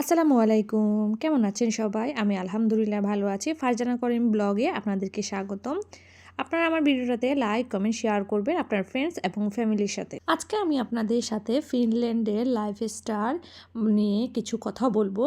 আসসালামু আলাইকুম। কেমন আছেন সবাই? আমি আলহামদুলিল্লাহ ভালো আছি। ফারজানা করিম ব্লগে আপনাদেরকে স্বাগতম। আপনারা আমার ভিডিওটাতে লাইক কমেন্ট শেয়ার করবেন আপনার ফ্রেন্ডস এবং ফ্যামিলির সাথে। আজকে আমি আপনাদের সাথে ফিনল্যান্ডের লাইফ স্টার নিয়ে কিছু কথা বলব।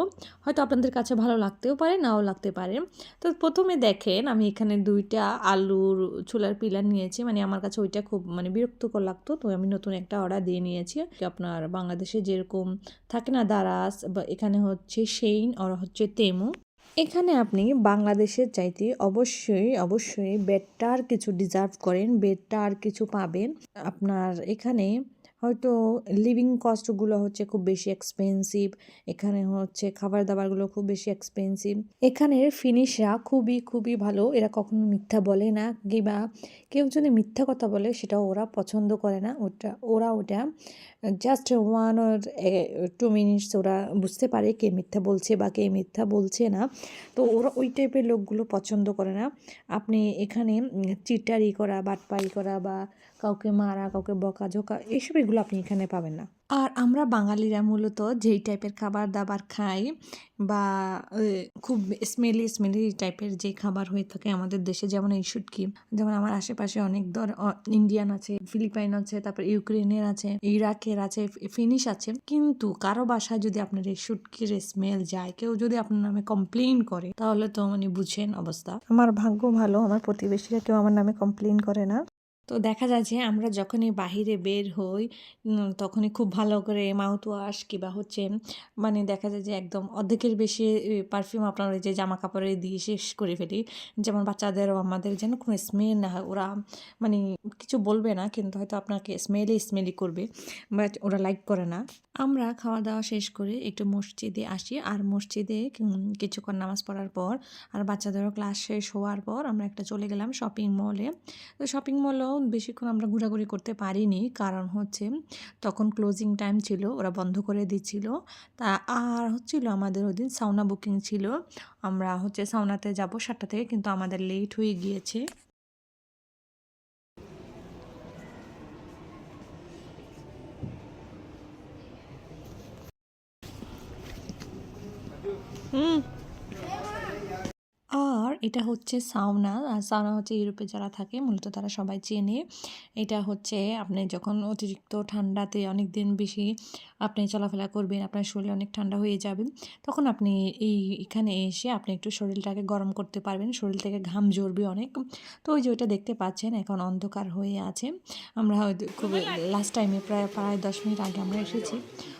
হয়তো আপনাদের কাছে ভালো লাগতেও পারে, নাও লাগতে পারে। তো প্রথমে দেখেন, আমি এখানে দুইটা আলুর চুলার পিলার নিয়েছি। মানে আমার কাছে ওইটা খুব মানে বিরক্তকর লাগতো, তো আমি নতুন একটা অর্ডার দিয়ে নিয়েছি। আপনার বাংলাদেশে যেরকম থাকে না দারাস বা এখানে হচ্ছে সেইন আর হচ্ছে তেমু এখানে আপনি বাংলাদেশের চাইতে অবশ্যই অবশ্যই বেটার কিছু ডিজার্ভ করেন বেটার কিছু পাবেন। আপনার এখানে হয়তো লিভিং কস্টগুলো হচ্ছে খুব বেশি এক্সপেন্সিভ এখানে হচ্ছে খাবার দাবারগুলো খুব বেশি এক্সপেন্সিভ এখানের ফিনিশরা খুবই খুবই ভালো, এরা কখনো মিথ্যা বলে না কিংবা কেউ যদি মিথ্যা কথা বলে সেটা ওরা পছন্দ করে না। ওটা, ওরা ওটা just one or two minutes ওরা বুঝতে পারে কে মিথ্যা বলছে বা কে মিথ্যা বলছে না। তো ওরা ওই টাইপের লোকগুলো পছন্দ করে না। আপনি এখানে চিটারি করা বাটপাই করা বা কাউকে মারা, কাউকে বকা বকাঝোকা এইসব এগুলো আপনি এখানে পাবেন না। আর আমরা বাঙালিরা মূলত যেই টাইপের খাবার দাবার খাই বা খুব স্মেলি স্মেলি টাইপের যে খাবার হয়ে থাকে আমাদের দেশে যেমন এই শুটকি যেমন আমার আশেপাশে অনেক ধর ইন্ডিয়ান আছে ফিলিপাইন আছে তারপর ইউক্রেনের আছে ইরাকের আছে ফিনিশ আছে। কিন্তু কারও বাসায় যদি আপনার এই শুটকির স্মেল যায় কেউ যদি আপনার নামে কমপ্লেন করে তাহলে তো মানে বুঝেন অবস্থা। আমার ভাগ্য ভালো আমার প্রতিবেশীরা কেউ আমার নামে কমপ্লেন করে না। তো দেখা যায় যে আমরা যখনই বাহিরে বের হই তখনই খুব ভালো করে মাউথ ওয়াশ কিংবা হচ্ছে মানে দেখা যায় যে একদম অর্ধেকের বেশি পারফিউম আপনার ওই যে জামা কাপড়ে দিয়ে শেষ করে ফেলি। যেমন বাচ্চাদেরও আমাদের যেন কোনো স্মেল না হয়, ওরা মানে কিছু বলবে না, কিন্তু হয়তো আপনাকে স্মেলে স্মেলই করবে বাট ওরা লাইক করে না। আমরা খাওয়া দাওয়া শেষ করে একটু মসজিদে আসি, আর মসজিদে কিছুক্ষণ নামাজ পড়ার পর, আর বাচ্চাদেরও ক্লাস শেষ হওয়ার পর আমরা একটা চলে গেলাম শপিং মলে তো শপিং মলেও বেশিক্ষণ আমরা ঘোরাঘুরি করতে পারিনি। কারণ হচ্ছে তখন ক্লোজিং টাইম ছিল, ওরা বন্ধ করে দিচ্ছিল। তা আর হচ্ছিল আমাদের ওই দিন সাউনা বুকিং ছিল। আমরা হচ্ছে সাউনাতে যাব সাতটা থেকে, কিন্তু আমাদের লেট হয়ে গিয়েছে। হুম। এটা হচ্ছে সাউনা আর সাউনা হচ্ছে ইউরোপে যারা থাকে মূলত তারা সবাই চেনে। এটা হচ্ছে আপনি যখন অতিরিক্ত ঠান্ডাতে অনেক দিন বেশি আপনি চলাফেরা করবেন আপনার শরীর অনেক ঠান্ডা হয়ে যাবে তখন আপনি এই এখানে এসে আপনি একটু শরীরটাকে গরম করতে পারবেন। শরীর থেকে ঘাম ঝরবে অনেক। তো ওই যে ওইটা দেখতে পাচ্ছেন এখন অন্ধকার হয়ে আছে। আমরা হয়তো খুব লাস্ট টাইমে প্রায় প্রায় দশ মিনিট আগে আমরা এসেছি।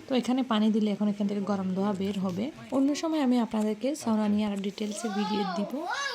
তো এখানে পানি দিলে এখন এখান থেকে গরম ধোয়া বের হবে। অন্য সময় আমি আপনাদেরকে সাউনা নিয়ে আর ডিটেলসে ভিডিও দিব।